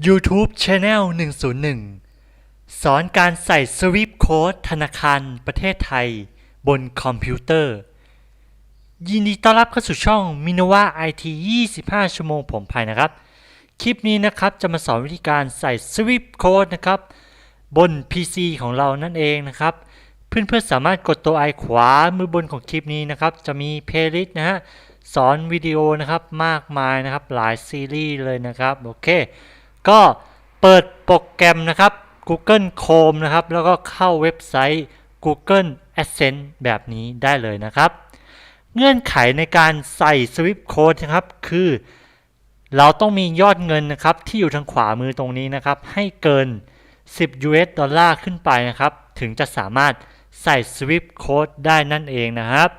YouTube Channel 101 สอนการใส่สวิปโค้ดธนาคารประเทศไทย บนคอมพิวเตอร์ ยินดีต้อนรับเข้าสู่ช่อง Minova IT 25 ชั่วโมงผมภายนะครับ คลิปนี้นะครับจะมาสอนวิธีการใส่สวิปโค้ดนะครับ บน PC ของเรานั่นเองนะครับ เพื่อนๆสามารถกดตัวไอขวามือบนของคลิปนี้นะครับ จะมีเพลย์ลิสต์นะฮะสอนวิดีโอนะครับมากมายนะครับหลายซีรีส์เลยนะครับโอเค ก็เปิดโปรแกรมนะครับ Google Chrome นะครับ แล้วก็เข้าเว็บไซต์ Google Adsense แบบนี้ได้เลยนะครับ เงื่อนไขในการใส่ Swift Code นะครับ คือ เราต้องมียอดเงินนะครับ ที่อยู่ทางขวามือตรงนี้นะครับ ให้เกิน 10 US ดอลลาร์ขึ้นไปนะครับ ถึงจะสามารถใส่ Swift Code ได้นั่นเองนะครับ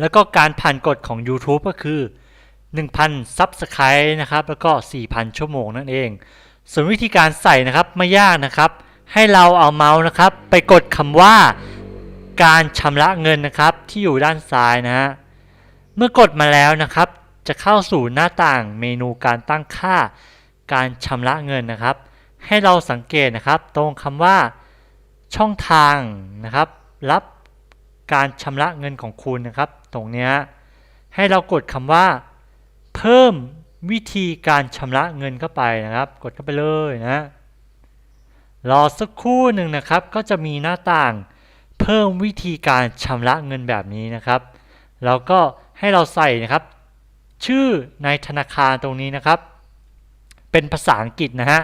แล้วก็การผ่านกฎของ YouTube ก็คือ 1,000 Subscribe นะครับแล้วก็ 4,000 ชั่วโมงนั่นเอง ส่วนวิธีการใส่นะครับไม่ยากนะครับ ให้เราเอาเมาส์นะครับ ไปกดคำว่าการชำระเงินนะครับที่อยู่ด้านซ้ายนะฮะเมื่อกดมาแล้วนะครับ จะเข้าสู่หน้าต่างเมนูการตั้งค่า การชำระเงินนะครับ ให้เราสังเกตนะครับ ตรงคำว่า ช่องทางนะครับ รับการชำระเงินของคุณนะครับ ตรงนี้ให้เรากดคำว่า พิ่มวิธีการชำระเงินเข้าไปนะครับ กดเข้าไปเลยนะรอสักครู่หนึ่งนะครับ ก็จะมีหน้าต่างเพิ่มวิธีการชำระเงินแบบนี้นะครับ แล้วก็ให้เราใส่นะครับ ชื่อในธนาคารตรงนี้นะครับ เป็นภาษาอังกฤษนะฮะ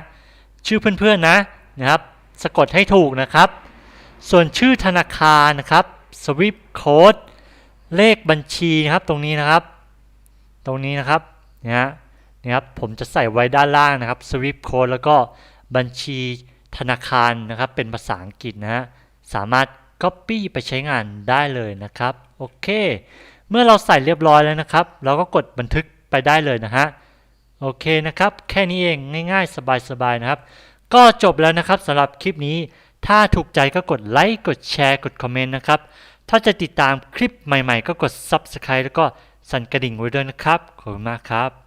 ชื่อเพื่อนๆนะนะครับสะกดให้ถูกนะครับ ส่วนชื่อธนาคารนะครับ swift code เลขบัญชีนะครับตรงนี้นะครับ ตรงนี้นะครับนะฮะนี่ครับผมจะใส่ไว้ด้านล่างนะครับ swift code แล้วก็บัญชีธนาคารนะครับ เป็นภาษาอังกฤษนะฮะสามารถ Copy ไปใช้งานได้เลยนะครับโอเค เมื่อเราใส่เรียบร้อยแล้วนะครับ เราก็กดบันทึกไปได้เลยนะฮะโอเคนะครับ แค่นี้เองง่ายๆ สบายๆนะครับ ก็จบแล้วนะครับสำหรับคลิปนี้ ถ้าถูกใจก็กดไลค์กดแชร์กดคอมเมนต์นะครับ ถ้าจะติดตามคลิปใหม่ๆ ก็กด Subscribe แล้วก็ สั่นกระดิ่งไว้ด้วยนะครับ ขอบคุณมากครับ